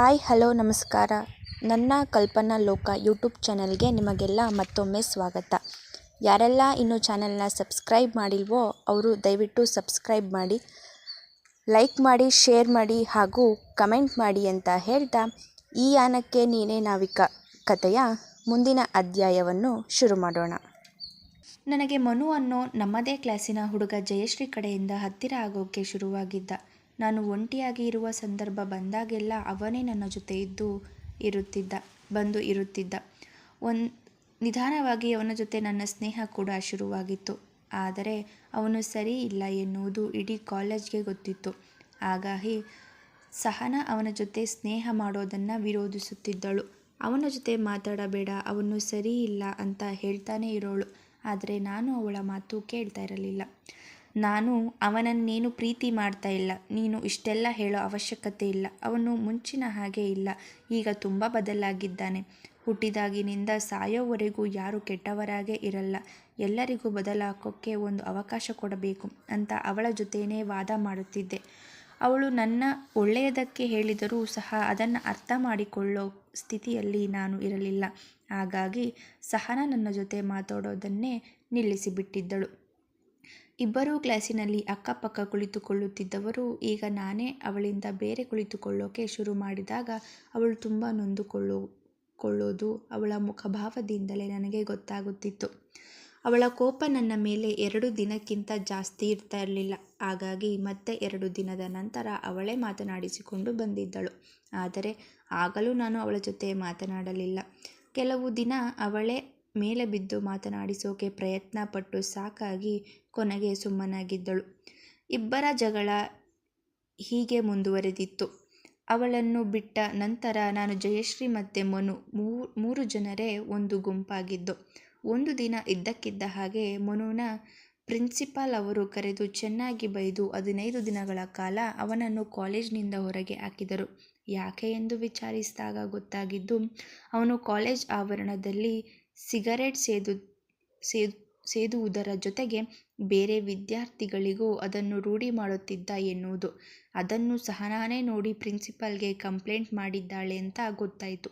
Hi, hello, ನಮಸ್ಕಾರ. ನನ್ನ ಕಲ್ಪನಾ ಲೋಕ ಯೂಟ್ಯೂಬ್ ಚಾನಲ್ಗೆ ನಿಮಗೆಲ್ಲ ಮತ್ತೊಮ್ಮೆ ಸ್ವಾಗತ. ಯಾರೆಲ್ಲ ಇನ್ನೂ ಚಾನಲ್ನ ಸಬ್ಸ್ಕ್ರೈಬ್ ಮಾಡಿಲ್ವೋ ಅವರು ದಯವಿಟ್ಟು ಸಬ್ಸ್ಕ್ರೈಬ್ ಮಾಡಿ, ಲೈಕ್ ಮಾಡಿ, ಶೇರ್ ಮಾಡಿ ಹಾಗೂ ಕಮೆಂಟ್ ಮಾಡಿ ಅಂತ ಹೇಳ್ತಾ ಈ ಯಾನಕ್ಕೆ ನೀನೇ ನಾವಿಕ ಕಥೆಯ ಮುಂದಿನ ಅಧ್ಯಾಯವನ್ನು ಶುರು ಮಾಡೋಣ. ನನಗೆ ಮನು ಅನ್ನೋ ನಮ್ಮದೇ ಕ್ಲಾಸಿನ ಹುಡುಗ ಜಯಶ್ರೀ ಕಡೆಯಿಂದ ಹತ್ತಿರ ಆಗೋಕ್ಕೆ ಶುರುವಾಗಿದ್ದ ನಾನು ಒಂಟಿಯಾಗಿ ಇರುವ ಸಂದರ್ಭ ಬಂದಾಗೆಲ್ಲ ಅವನೇ ನನ್ನ ಜೊತೆ ಇದ್ದು ಇರುತ್ತಿದ್ದ, ಬಂದು ಇರುತ್ತಿದ್ದ. ಒಂದು ನಿಧಾನವಾಗಿ ಅವನ ಜೊತೆ ನನ್ನ ಸ್ನೇಹ ಕೂಡ ಶುರುವಾಗಿತ್ತು. ಆದರೆ ಅವನು ಸರಿ ಇಲ್ಲ ಎನ್ನುವುದು ಇಡೀ ಕಾಲೇಜ್ಗೆ ಗೊತ್ತಿತ್ತು. ಹಾಗಾಗಿ ಸಹನ ಅವನ ಜೊತೆ ಸ್ನೇಹ ಮಾಡೋದನ್ನು ವಿರೋಧಿಸುತ್ತಿದ್ದಳು. ಅವನ ಜೊತೆ ಮಾತಾಡಬೇಡ, ಅವನು ಸರಿ ಇಲ್ಲ ಅಂತ ಹೇಳ್ತಾನೆ ಇರೋಳು. ಆದರೆ ನಾನು ಅವಳ ಮಾತು ಕೇಳ್ತಾ ಇರಲಿಲ್ಲ. ನಾನು ಅವನನ್ನೇನು ಪ್ರೀತಿ ಮಾಡ್ತಾ ಇಲ್ಲ. ನೀನು ಇಷ್ಟೆಲ್ಲ ಹೇಳೋ ಅವಶ್ಯಕತೆ ಇಲ್ಲ. ಅವನು ಮುಂಚಿನ ಹಾಗೆ ಇಲ್ಲ. ಈಗ ತುಂಬ ಬದಲಾಗಿದ್ದಾನೆ. ಹುಟ್ಟಿದಾಗಿನಿಂದ ಸಾಯೋವರೆಗೂ ಯಾರು ಕೆಟ್ಟವರಾಗೇ ಇರಲ್ಲ. ಎಲ್ಲರಿಗೂ ಬದಲಾಗೋಕ್ಕೆ ಒಂದು ಅವಕಾಶ ಕೊಡಬೇಕು ಅಂತ ಅವಳ ಜೊತೆಯೇ ವಾದ ಮಾಡುತ್ತಿದ್ದೆ. ಅವಳು ನನ್ನ ಒಳ್ಳೆಯದಕ್ಕೆ ಹೇಳಿದರೂ ಸಹ ಅದನ್ನು ಅರ್ಥ ಮಾಡಿಕೊಳ್ಳೋ ಸ್ಥಿತಿಯಲ್ಲಿ ನಾನು ಇರಲಿಲ್ಲ. ಹಾಗಾಗಿ ಸಹನ ನನ್ನ ಜೊತೆ ಮಾತಾಡೋದನ್ನೇ ನಿಲ್ಲಿಸಿಬಿಟ್ಟಿದ್ದಳು. ಇಬ್ಬರೂ ಕ್ಲಾಸಿನಲ್ಲಿ ಅಕ್ಕಪಕ್ಕ ಕುಳಿತುಕೊಳ್ಳುತ್ತಿದ್ದವರು, ಈಗ ನಾನೇ ಅವಳಿಂದ ಬೇರೆ ಕುಳಿತುಕೊಳ್ಳೋಕೆ ಶುರು ಮಾಡಿದಾಗ ಅವಳು ತುಂಬ ನೊಂದುಕೊಳ್ಳೋದು ಕೊಳ್ಳೋದು ಅವಳ ಮುಖಭಾವದಿಂದಲೇ ನನಗೆ ಗೊತ್ತಾಗುತ್ತಿತ್ತು. ಅವಳ ಕೋಪ ನನ್ನ ಮೇಲೆ ಎರಡು ದಿನಕ್ಕಿಂತ ಜಾಸ್ತಿ ಇರ್ತಾ ಇರಲಿಲ್ಲ. ಹಾಗಾಗಿ ಮತ್ತೆ ಎರಡು ದಿನದ ನಂತರ ಅವಳೇ ಮಾತನಾಡಿಸಿಕೊಂಡು ಬಂದಿದ್ದಳು. ಆದರೆ ಆಗಲೂ ನಾನು ಅವಳ ಜೊತೆ ಮಾತನಾಡಲಿಲ್ಲ. ಕೆಲವು ದಿನ ಅವಳೇ ಮೇಲೆ ಬಿದ್ದು ಮಾತನಾಡಿಸೋಕೆ ಪ್ರಯತ್ನ ಪಟ್ಟು ಸಾಕಾಗಿ ಕೊನೆಗೆ ಸುಮ್ಮನಾಗಿದ್ದಳು. ಇಬ್ಬರ ಜಗಳ ಹೀಗೆ ಮುಂದುವರೆದಿತ್ತು. ಅವಳನ್ನು ಬಿಟ್ಟ ನಂತರ ನಾನು ಜಯಶ್ರೀ ಮತ್ತು ಮನು ಮೂರು ಜನರೇ ಒಂದು ಗುಂಪಾಗಿದ್ದು. ಒಂದು ದಿನ ಇದ್ದಕ್ಕಿದ್ದ ಹಾಗೆ ಮನುನ ಪ್ರಿನ್ಸಿಪಾಲ್ ಅವರು ಕರೆದು ಚೆನ್ನಾಗಿ ಬೈದು ಹದಿನೈದು ದಿನಗಳ ಕಾಲ ಅವನನ್ನು ಕಾಲೇಜ್ನಿಂದ ಹೊರಗೆ ಹಾಕಿದರು. ಯಾಕೆ ಎಂದು ವಿಚಾರಿಸಿದಾಗ ಗೊತ್ತಾಗಿದ್ದು, ಅವನು ಕಾಲೇಜ್ ಆವರಣದಲ್ಲಿ ಸಿಗರೆಟ್ ಸೇದು ಸೇದು, ಸೇದುವುದರ ಜೊತೆಗೆ ಬೇರೆ ವಿದ್ಯಾರ್ಥಿಗಳಿಗೂ ಅದನ್ನು ರೂಢಿ ಮಾಡುತ್ತಿದ್ದ ಎನ್ನುವುದು. ಅದನ್ನು ಸಹನಾನೇ ನೋಡಿ ಪ್ರಿನ್ಸಿಪಾಲ್ಗೆ ಕಂಪ್ಲೇಂಟ್ ಮಾಡಿದ್ದಾಳೆ ಅಂತ ಗೊತ್ತಾಯಿತು.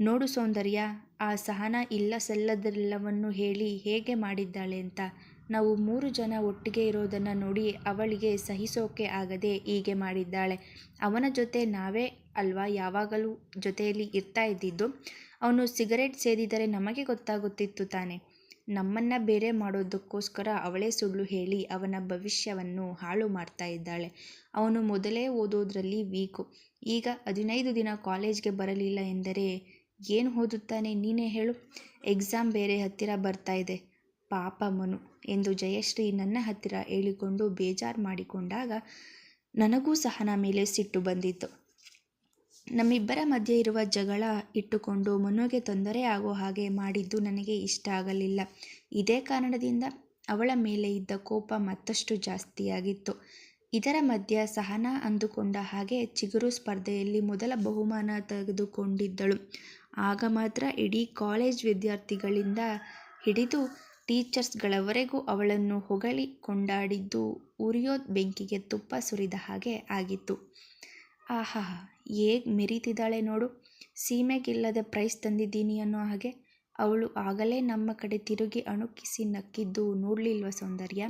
ನೋಡು ಸೌಂದರ್ಯ, ಆ ಸಹನ ಇಲ್ಲ ಸಲ್ಲದೆಲ್ಲವನ್ನು ಹೇಳಿ ಹೇಗೆ ಮಾಡಿದ್ದಾಳೆ ಅಂತ. ನಾವು ಮೂರು ಜನ ಒಟ್ಟಿಗೆ ಇರೋದನ್ನು ನೋಡಿ ಅವಳಿಗೆ ಸಹಿಸೋಕೆ ಆಗದೆ ಹೀಗೆ ಮಾಡಿದ್ದಾಳೆ. ಅವನ ಜೊತೆ ನಾವೇ ಅಲ್ವಾ ಯಾವಾಗಲೂ ಜೊತೆಯಲ್ಲಿ ಇರ್ತಾ ಇದ್ದಿದ್ದು? ಅವನು ಸಿಗರೇಟ್ ಸೇದಿದರೆ ನಮಗೆ ಗೊತ್ತಾಗುತ್ತಿತ್ತು ತಾನೆ. ನಮ್ಮನ್ನು ಬೇರೆ ಮಾಡೋದಕ್ಕೋಸ್ಕರ ಅವಳೇ ಸುಳ್ಳು ಹೇಳಿ ಅವನ ಭವಿಷ್ಯವನ್ನು ಹಾಳು ಮಾಡ್ತಾ ಇದ್ದಾಳೆ. ಅವನು ಮೊದಲೇ ಓದೋದ್ರಲ್ಲಿ ವೀಕು. ಈಗ ಹದಿನೈದು ದಿನ ಕಾಲೇಜ್ಗೆ ಬರಲಿಲ್ಲ ಎಂದರೆ ಏನು ಓದುತ್ತಾನೆ ನೀನೇ ಹೇಳು. ಎಕ್ಸಾಮ್ ಬೇರೆ ಹತ್ತಿರ ಬರ್ತಾ ಇದೆ. ಪಾಪ ಮನು ಎಂದು ಜಯಶ್ರೀ ನನ್ನ ಹತ್ತಿರ ಹೇಳಿಕೊಂಡು ಬೇಜಾರು ಮಾಡಿಕೊಂಡಾಗ ನನಗೂ ಸಹನ ಮೇಲೆ ಸಿಟ್ಟು ಬಂದಿತ್ತು. ನಮ್ಮಿಬ್ಬರ ಮಧ್ಯೆ ಇರುವ ಜಗಳ ಇಟ್ಟುಕೊಂಡು ಮನುಗೆ ತೊಂದರೆ ಆಗೋ ಹಾಗೆ ಮಾಡಿದ್ದು ನನಗೆ ಇಷ್ಟ ಆಗಲಿಲ್ಲ. ಇದೇ ಕಾರಣದಿಂದ ಅವಳ ಮೇಲೆ ಇದ್ದ ಕೋಪ ಮತ್ತಷ್ಟು ಜಾಸ್ತಿಯಾಗಿತ್ತು. ಇದರ ಮಧ್ಯೆ ಸಹನ ಅಂದುಕೊಂಡ ಹಾಗೆ ಚಿಗುರು ಸ್ಪರ್ಧೆಯಲ್ಲಿ ಮೊದಲ ಬಹುಮಾನ ತೆಗೆದುಕೊಂಡಿದ್ದಳು. ಆಗ ಮಾತ್ರ ಇಡೀ ಕಾಲೇಜ್ ವಿದ್ಯಾರ್ಥಿಗಳಿಂದ ಹಿಡಿದು ಟೀಚರ್ಸ್ಗಳವರೆಗೂ ಅವಳನ್ನು ಹೊಗಳಿ ಕೊಂಡಾಡಿದ್ದು ಉರಿಯೋ ಬೆಂಕಿಗೆ ತುಪ್ಪ ಸುರಿದ ಹಾಗೆ ಆಗಿತ್ತು. ಆಹಾ ಹೇಗ್ ಮೆರೀತಿದ್ದಾಳೆ ನೋಡು. ಸೀಮೆಗಿಲ್ಲದೆ ಪ್ರೈಸ್ ತಂದಿದ್ದೀನಿ ಅನ್ನೋ ಹಾಗೆ ಅವಳು ಆಗಲೇ ನಮ್ಮ ಕಡೆ ತಿರುಗಿ ಅಣುಕಿಸಿ ನಕ್ಕಿದ್ದು ನೋಡಲಿಲ್ವ ಸೌಂದರ್ಯ.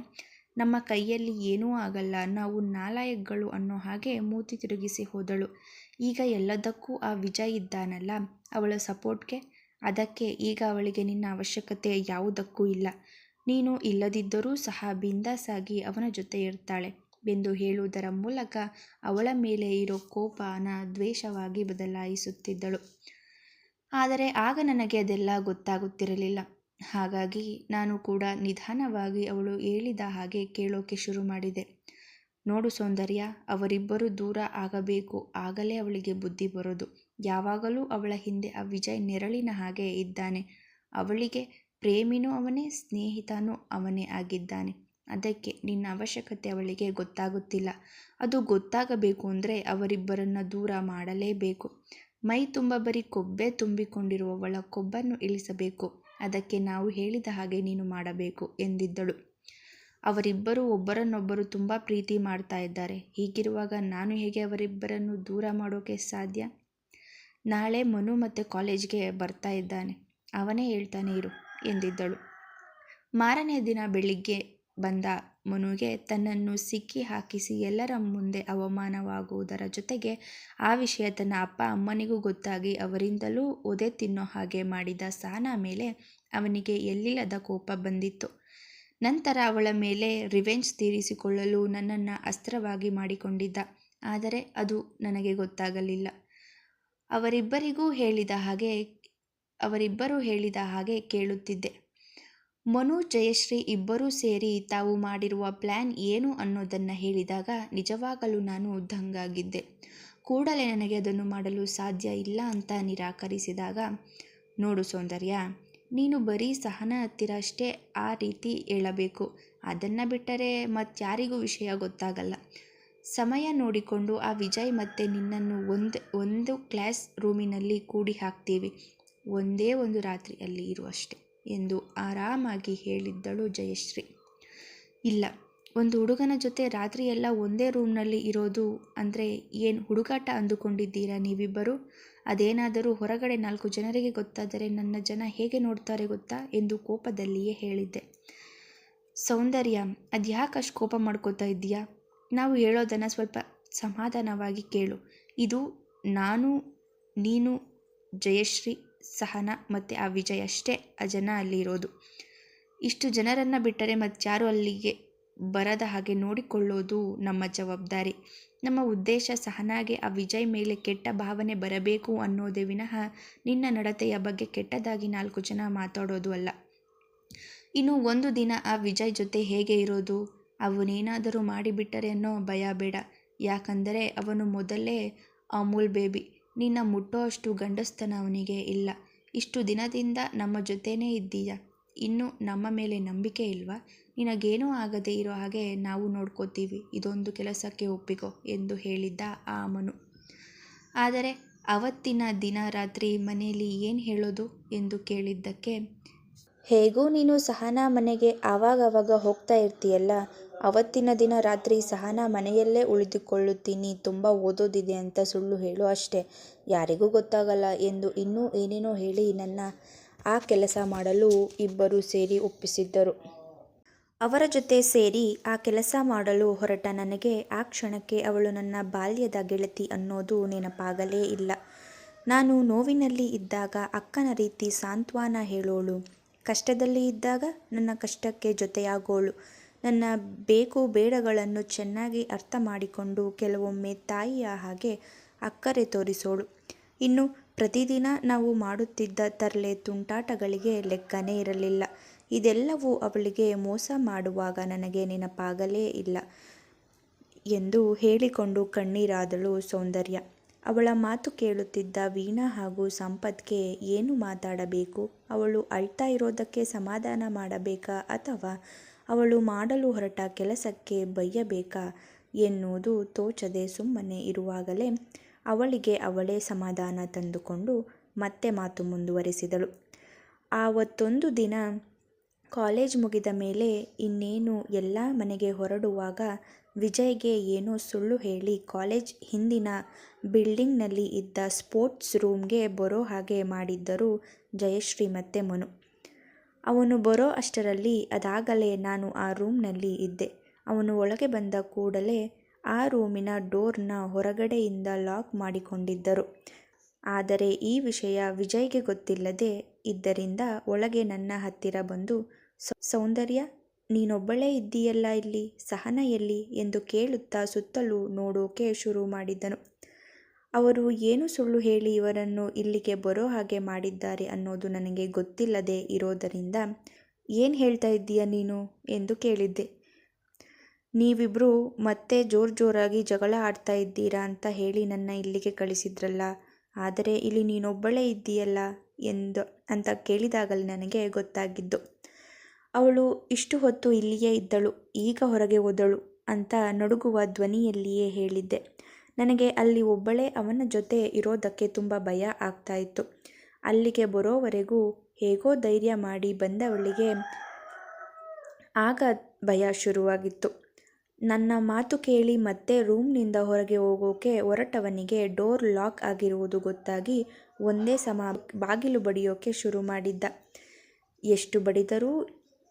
ನಮ್ಮ ಕೈಯಲ್ಲಿ ಏನೂ ಆಗಲ್ಲ, ನಾವು ನಾಲಾಯಕ್ಗಳು ಅನ್ನೋ ಹಾಗೆ ಮೂತಿ ತಿರುಗಿಸಿ ಹೋದಳು. ಈಗ ಎಲ್ಲದಕ್ಕೂ ಆ ವಿಜಯ್ ಇದ್ದಾನಲ್ಲ, ಅವಳ ಸಪೋರ್ಟ್ಗೆ. ಅದಕ್ಕೆ ಈಗ ಅವಳಿಗೆ ನಿನ್ನ ಅವಶ್ಯಕತೆ ಯಾವುದಕ್ಕೂ ಇಲ್ಲ. ನೀನು ಇಲ್ಲದಿದ್ದರೂ ಸಹ ಬಿಂದಾಸಾಗಿ ಅವನ ಜೊತೆ ಇರ್ತಾಳೆ. ಎಂದು ಹೇಳುವುದರ ಮೂಲಕ ಅವಳ ಮೇಲೆ ಇರೋ ಕೋಪನ ದ್ವೇಷವಾಗಿ ಬದಲಾಯಿಸುತ್ತಿದ್ದಳು. ಆದರೆ ಆಗ ನನಗೆ ಅದೆಲ್ಲ ಗೊತ್ತಾಗುತ್ತಿರಲಿಲ್ಲ. ಹಾಗಾಗಿ ನಾನು ಕೂಡ ನಿಧಾನವಾಗಿ ಅವಳು ಹೇಳಿದ ಹಾಗೆ ಕೇಳೋಕೆ ಶುರು ಮಾಡಿದೆ. ನೋಡು ಸೌಂದರ್ಯ, ಅವರಿಬ್ಬರು ದೂರ ಆಗಬೇಕು, ಆಗಲೇ ಅವಳಿಗೆ ಬುದ್ಧಿ ಬರೋದು. ಯಾವಾಗಲೂ ಅವಳ ಹಿಂದೆ ಆ ವಿಜಯ್ ನೆರಳಿನ ಹಾಗೆ ಇದ್ದಾನೆ. ಅವಳಿಗೆ ಪ್ರೇಮಿನೂ ಅವನೇ, ಸ್ನೇಹಿತನೂ ಅವನೇ ಆಗಿದ್ದಾನೆ. ಅದಕ್ಕೆ ನಿನ್ನ ಅವಶ್ಯಕತೆ ಅವಳಿಗೆ ಗೊತ್ತಾಗುತ್ತಿಲ್ಲ. ಅದು ಗೊತ್ತಾಗಬೇಕು ಅಂದರೆ ಅವರಿಬ್ಬರನ್ನು ದೂರ ಮಾಡಲೇಬೇಕು. ಮೈ ತುಂಬ ಬರೀ ಕೊಬ್ಬೆ ತುಂಬಿಕೊಂಡಿರುವವಳ ಕೊಬ್ಬನ್ನು ಇಳಿಸಬೇಕು. ಅದಕ್ಕೆ ನಾವು ಹೇಳಿದ ಹಾಗೆ ನೀನು ಮಾಡಬೇಕು ಎಂದಿದ್ದಳು. ಅವರಿಬ್ಬರು ಒಬ್ಬರನ್ನೊಬ್ಬರು ತುಂಬ ಪ್ರೀತಿ ಮಾಡ್ತಾ ಇದ್ದಾರೆ. ಹೀಗಿರುವಾಗ ನಾನು ಹೇಗೆ ಅವರಿಬ್ಬರನ್ನು ದೂರ ಮಾಡೋಕೆ ಸಾಧ್ಯ? ನಾಳೆ ಮನು ಮತ್ತೆ ಕಾಲೇಜ್ಗೆ ಬರ್ತಾ ಇದ್ದಾನೆ. ಅವನೇ ಹೇಳ್ತಾನೆ ಇರು ಎಂದಿದ್ದಳು. ಮಾರನೇ ದಿನ ಬೆಳಿಗ್ಗೆ ಬಂದ ಮನುಗೆ ತನ್ನನ್ನು ಸಿಕ್ಕಿ ಹಾಕಿಸಿ ಎಲ್ಲರ ಮುಂದೆ ಅವಮಾನವಾಗುವುದರ ಜೊತೆಗೆ ಆ ವಿಷಯ ತನ್ನ ಅಪ್ಪ ಅಮ್ಮನಿಗೂ ಗೊತ್ತಾಗಿ ಅವರಿಂದಲೂ ಒದೆ ತಿನ್ನೋ ಹಾಗೆ ಮಾಡಿದ ಸಾನ ಮೇಲೆ ಅವನಿಗೆ ಎಲ್ಲಿಲ್ಲದ ಕೋಪ ಬಂದಿತ್ತು. ನಂತರ ಅವಳ ಮೇಲೆ ರಿವೆಂಜ್ ತೀರಿಸಿಕೊಳ್ಳಲು ನನ್ನನ್ನು ಅಸ್ತ್ರವಾಗಿ ಮಾಡಿಕೊಂಡಿದ್ದ. ಆದರೆ ಅದು ನನಗೆ ಗೊತ್ತಾಗಲಿಲ್ಲ. ಅವರಿಬ್ಬರಿಗೂ ಹೇಳಿದ ಹಾಗೆ ಅವರಿಬ್ಬರೂ ಹೇಳಿದ ಹಾಗೆ ಕೇಳುತ್ತಿದ್ದೆ. ಮನು, ಜಯಶ್ರೀ ಇಬ್ಬರೂ ಸೇರಿ ತಾವು ಮಾಡಿರುವ ಪ್ಲ್ಯಾನ್ ಏನು ಅನ್ನೋದನ್ನು ಹೇಳಿದಾಗ ನಿಜವಾಗಲೂ ನಾನು ದಂಗಾಗಿದ್ದೆ ಕೂಡಲೇ ನನಗೆ ಅದನ್ನು ಮಾಡಲು ಸಾಧ್ಯ ಇಲ್ಲ ಅಂತ ನಿರಾಕರಿಸಿದಾಗ, ನೋಡು ಸೌಂದರ್ಯ, ನೀನು ಬರೀ ಸಹನ ಹತ್ತಿರ ಅಷ್ಟೇ ಆ ರೀತಿ ಹೇಳಬೇಕು. ಅದನ್ನು ಬಿಟ್ಟರೆ ಮತ್ತಾರಿಗೂ ವಿಷಯ ಗೊತ್ತಾಗಲ್ಲ. ಸಮಯ ನೋಡಿಕೊಂಡು ಆ ವಿಜಯ್ ಮತ್ತೆ ನಿನ್ನನ್ನು ಒಂದು ಒಂದು ಕ್ಲಾಸ್ ರೂಮಿನಲ್ಲಿ ಕೂಡಿ ಹಾಕ್ತೀವಿ. ಒಂದೇ ಒಂದು ರಾತ್ರಿ ಅಲ್ಲಿ ಇರುವಷ್ಟೆ. ಎಂದು ಆರಾಮಾಗಿ ಹೇಳಿದ್ದಳು ಜಯಶ್ರೀ. ಇಲ್ಲ, ಒಂದು ಹುಡುಗನ ಜೊತೆ ರಾತ್ರಿಯೆಲ್ಲ ಒಂದೇ ರೂಮ್ನಲ್ಲಿ ಇರೋದು ಅಂದರೆ ಏನು ಹುಡುಗಾಟ ಅಂದುಕೊಂಡಿದ್ದೀರಾ ನೀವಿಬ್ಬರು? ಅದೇನಾದರೂ ಹೊರಗಡೆ ನಾಲ್ಕು ಜನರಿಗೆ ಗೊತ್ತಾದರೆ ನನ್ನ ಜನ ಹೇಗೆ ನೋಡ್ತಾರೆ ಗೊತ್ತಾ ಎಂದು ಕೋಪದಲ್ಲಿಯೇ ಹೇಳಿದ್ದೆ. ಸೌಂದರ್ಯ ಅದ್ಯಾಕಷ್ಟು ಕೋಪ ಮಾಡ್ಕೋತಾ ಇದ್ದೀಯಾ? ನಾವು ಹೇಳೋದನ್ನು ಸ್ವಲ್ಪ ಸಮಾಧಾನವಾಗಿ ಕೇಳು. ಇದು ನಾನು, ನೀನು, ಜಯಶ್ರೀ ಸಹನ ಮತ್ತು ಆ ವಿಜಯ್ ಅಷ್ಟೇ ಆ ಜನ ಅಲ್ಲಿ ಇರೋದು ಇಷ್ಟು ಜನರನ್ನು ಬಿಟ್ಟರೆ ಮತ್ತಾರು ಅಲ್ಲಿಗೆ ಬರದ ಹಾಗೆ ನೋಡಿಕೊಳ್ಳೋದು ನಮ್ಮ ಜವಾಬ್ದಾರಿ. ನಮ್ಮ ಉದ್ದೇಶ ಸಹನಾಗೆ ಆ ವಿಜಯ್ ಮೇಲೆ ಕೆಟ್ಟ ಭಾವನೆ ಬರಬೇಕು ಅನ್ನೋದೇ ವಿನಃ ನಿನ್ನ ನಡತೆಯ ಬಗ್ಗೆ ಕೆಟ್ಟದಾಗಿ ನಾಲ್ಕು ಜನ ಮಾತಾಡೋದು ಅಲ್ಲ. ಇನ್ನು ಒಂದು ದಿನ ಆ ವಿಜಯ್ ಜೊತೆ ಹೇಗೆ ಇರೋದು, ಅವನೇನಾದರೂ ಮಾಡಿಬಿಟ್ಟರೆ ಅನ್ನೋ ಭಯ ಬೇಡ. ಯಾಕಂದರೆ ಅವನು ಮೊದಲೇ ಅಮೂಲ್ ಬೇಬಿ. ನಿನ್ನ ಮುಟ್ಟೋ ಅಷ್ಟು ಗಂಡಸ್ತನ ಅವನಿಗೆ ಇಲ್ಲ. ಇಷ್ಟು ದಿನದಿಂದ ನಮ್ಮ ಜೊತೆನೇ ಇದ್ದೀಯ. ಇನ್ನು ನಮ್ಮ ಮೇಲೆ ನಂಬಿಕೆ ಇಲ್ವಾ? ನಿನಗೇನೂ ಆಗದೆ ಇರೋ ಹಾಗೆ ನಾವು ನೋಡ್ಕೋತೀವಿ. ಇದೊಂದು ಕೆಲಸಕ್ಕೆ ಒಪ್ಪಿಕೋ ಎಂದು ಹೇಳಿದ್ದ ಆ ಮನು. ಆದರೆ ಅವತ್ತಿನ ದಿನ ರಾತ್ರಿ ಮನೆಯಲ್ಲಿ ಏನು ಹೇಳೋದು? ಎಂದು ಕೇಳಿದ್ದಕ್ಕೆ ಹೇಗೂ ನೀನು ಸಹನಾ ಮನೆಗೆ ಆವಾಗವಾಗ ಹೋಗ್ತಾ ಇರ್ತೀಯಲ್ಲ? ಅವತ್ತಿನ ದಿನ ರಾತ್ರಿ ಸಹನಾ ಮನೆಯಲ್ಲೇ ಉಳಿದುಕೊಳ್ಳುತ್ತೀನಿ, ತುಂಬ ಓದೋದಿದೆ ಅಂತ ಸುಳ್ಳು ಹೇಳು ಅಷ್ಟೇ. ಯಾರಿಗೂ ಗೊತ್ತಾಗಲ್ಲ ಎಂದು ಇನ್ನೂ ಏನೇನೋ ಹೇಳಿ ನನ್ನ ಆ ಕೆಲಸ ಮಾಡಲು ಇಬ್ಬರು ಸೇರಿ ಒಪ್ಪಿಸಿದ್ದರು. ಅವರ ಜೊತೆ ಸೇರಿ ಆ ಕೆಲಸ ಮಾಡಲು ಹೊರಟ ನನಗೆ ಆ ಕ್ಷಣಕ್ಕೆ ಅವಳು ನನ್ನ ಬಾಲ್ಯದ ಗೆಳತಿ ಅನ್ನೋದು ನೆನಪಾಗಲೇ ಇಲ್ಲ. ನಾನು ನೋವಿನಲ್ಲಿ ಇದ್ದಾಗ ಅಕ್ಕನ ರೀತಿ ಸಾಂತ್ವನ ಹೇಳೋಳು. ಕಷ್ಟದಲ್ಲಿ ಇದ್ದಾಗ ನನ್ನ ಕಷ್ಟಕ್ಕೆ ಜೊತೆಯಾಗೋಳು. ನನ್ನ ಬೇಕು ಬೇಡಗಳನ್ನು ಚೆನ್ನಾಗಿ ಅರ್ಥ ಮಾಡಿಕೊಂಡು ಕೆಲವೊಮ್ಮೆ ತಾಯಿಯ ಹಾಗೆ ಅಕ್ಕರೆ ತೋರಿಸೋಳು. ಇನ್ನು ಪ್ರತಿದಿನ ನಾವು ಮಾಡುತ್ತಿದ್ದ ತರಲೆ ತುಂಟಾಟಗಳಿಗೆ ಲೆಕ್ಕನೇ ಇರಲಿಲ್ಲ. ಇದೆಲ್ಲವೂ ಅವಳಿಗೆ ಮೋಸ ಮಾಡುವಾಗ ನನಗೆ ನೆನಪಾಗಲೇ ಇಲ್ಲ ಎಂದು ಹೇಳಿಕೊಂಡು ಕಣ್ಣೀರಾದಳು ಸೌಂದರ್ಯ. ಅವಳ ಮಾತು ಕೇಳುತ್ತಿದ್ದ ವೀಣಾ ಹಾಗೂ ಸಂಪತ್ಗೆ ಏನು ಮಾತಾಡಬೇಕು? ಅವಳು ಅಳ್ತಾ ಇರೋದಕ್ಕೆ ಸಮಾಧಾನ ಮಾಡಬೇಕಾ ಅಥವಾ ಅವಳು ಮಾಡಲು ಹೊರಟ ಕೆಲಸಕ್ಕೆ ಬೈಯಬೇಕಾ ಎನ್ನುವುದು ತೋಚದೆ ಸುಮ್ಮನೆ ಇರುವಾಗಲೇ ಅವಳಿಗೆ ಅವಳೇ ಸಮಾಧಾನ ತಂದುಕೊಂಡು ಮತ್ತೆ ಮಾತು ಮುಂದುವರಿಸಿದಳು. ಆವತ್ತೊಂದು ದಿನ ಕಾಲೇಜ್ ಮುಗಿದ ಮೇಲೆ ಇನ್ನೇನು ಎಲ್ಲ ಮನೆಗೆ ಹೊರಡುವಾಗ ವಿಜಯ್ಗೆ ಏನೋ ಸುಳ್ಳು ಹೇಳಿ ಕಾಲೇಜ್ ಹಿಂದಿನ ಬಿಲ್ಡಿಂಗ್ನಲ್ಲಿ ಇದ್ದ ಸ್ಪೋರ್ಟ್ಸ್ ರೂಮ್ಗೆ ಬರೋ ಹಾಗೆ ಮಾಡಿದ್ದರು ಜಯಶ್ರೀ ಮತ್ತು ಮನು. ಅವನು ಬರೋ ಅಷ್ಟರಲ್ಲಿ ಅದಾಗಲೇ ನಾನು ಆ ರೂಮ್ನಲ್ಲಿ ಇದ್ದೆ. ಅವನು ಒಳಗೆ ಬಂದ ಕೂಡಲೇ ಆ ರೂಮಿನ ಡೋರ್ನ ಹೊರಗಡೆಯಿಂದ ಲಾಕ್ ಮಾಡಿಕೊಂಡಿದ್ದರು. ಆದರೆ ಈ ವಿಷಯ ವಿಜಯ್ಗೆ ಗೊತ್ತಿಲ್ಲದೆ ಇದ್ದರಿಂದ ಒಳಗೆ ನನ್ನ ಹತ್ತಿರ ಬಂದು ಸೌಂದರ್ಯ, ನೀನೊಬ್ಬಳೇ ಇದ್ದೀಯಲ್ಲ ಇಲ್ಲಿ, ಸಹನ ಎಲ್ಲಿ? ಎಂದು ಕೇಳುತ್ತಾ ಸುತ್ತಲೂ ನೋಡೋಕೆ ಶುರು ಮಾಡಿದ್ದನು. ಅವರು ಏನು ಸುಳ್ಳು ಹೇಳಿ ಇವರನ್ನು ಇಲ್ಲಿಗೆ ಬರೋ ಹಾಗೆ ಮಾಡಿದ್ದಾರೆ ಅನ್ನೋದು ನನಗೆ ಗೊತ್ತಿಲ್ಲದೆ ಇರೋದರಿಂದ ಏನು ಹೇಳ್ತಾ ಇದ್ದೀಯ ನೀನು? ಎಂದು ಕೇಳಿದ್ದೆ. ನೀವಿಬ್ಬರು ಮತ್ತೆ ಜೋರು ಜೋರಾಗಿ ಜಗಳ ಆಡ್ತಾ ಇದ್ದೀರಾ ಅಂತ ಹೇಳಿ ನನ್ನ ಇಲ್ಲಿಗೆ ಕಳಿಸಿದ್ರಲ್ಲ, ಆದರೆ ಇಲ್ಲಿ ನೀನೊಬ್ಬಳೇ ಇದ್ದೀಯಲ್ಲ ಎಂದು, ಅಂತ ಕೇಳಿದಾಗಲೇ ನನಗೆ ಗೊತ್ತಾಗಿದ್ದು. ಅವಳು ಇಷ್ಟು ಹೊತ್ತು ಇಲ್ಲಿಯೇ ಇದ್ದಳು, ಈಗ ಹೊರಗೆ ಹೋದಳು ಅಂತ ನಡುಗುವ ಧ್ವನಿಯಲ್ಲಿಯೇ ಹೇಳಿದ್ದೆ. ನನಗೆ ಅಲ್ಲಿ ಒಬ್ಬಳೇ ಅವನ ಜೊತೆ ಇರೋದಕ್ಕೆ ತುಂಬ ಭಯ ಆಗ್ತಾ ಇತ್ತು. ಅಲ್ಲಿಗೆ ಬರೋವರೆಗೂ ಹೇಗೋ ಧೈರ್ಯ ಮಾಡಿ ಬಂದವಳಿಗೆ ಆಗ ಭಯ ಶುರುವಾಗಿತ್ತು. ನನ್ನ ಮಾತು ಕೇಳಿ ಮತ್ತೆ ರೂಮ್ನಿಂದ ಹೊರಗೆ ಹೋಗೋಕೆ ಹೊರಟವನಿಗೆ ಡೋರ್ ಲಾಕ್ ಆಗಿರುವುದು ಗೊತ್ತಾಗಿ ಒಂದೇ ಸಮ ಬಾಗಿಲು ಬಡಿಯೋಕೆ ಶುರು ಮಾಡಿದ್ದ. ಎಷ್ಟು ಬಡಿದರೂ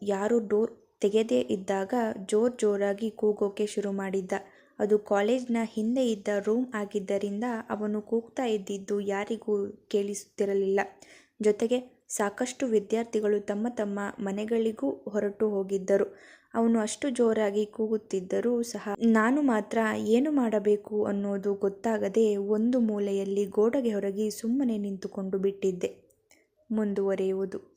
ಯಾರೂ ಡೋರ್ ತೆಗೆದೇ ಇದ್ದಾಗ ಜೋರ್ ಜೋರಾಗಿ ಕೂಗೋಕೆ ಶುರು ಮಾಡಿದ್ದ. ಅದು ಕಾಲೇಜ್ನ ಹಿಂದೆ ಇದ್ದ ರೂಮ್ ಆಗಿದ್ದರಿಂದ ಅವನು ಕೂಗ್ತಾ ಇದ್ದಿದ್ದು ಯಾರಿಗೂ ಕೇಳಿಸುತ್ತಿರಲಿಲ್ಲ ಜೊತೆಗೆ ಸಾಕಷ್ಟು ವಿದ್ಯಾರ್ಥಿಗಳು ತಮ್ಮ ತಮ್ಮ ಮನೆಗಳಿಗೂ ಹೊರಟು ಹೋಗಿದ್ದರು. ಅವನು ಅಷ್ಟು ಜೋರಾಗಿ ಕೂಗುತ್ತಿದ್ದರೂ ಸಹ ನಾನು ಮಾತ್ರ ಏನು ಮಾಡಬೇಕು ಅನ್ನೋದು ಗೊತ್ತಾಗದೆ ಒಂದು ಮೂಲೆಯಲ್ಲಿ ಗೋಡೆಗೆ ಹೊರಗಿ ಸುಮ್ಮನೆ ನಿಂತುಕೊಂಡು ಬಿಟ್ಟಿದ್ದೆ. ಮುಂದುವರಿಯುವುದು.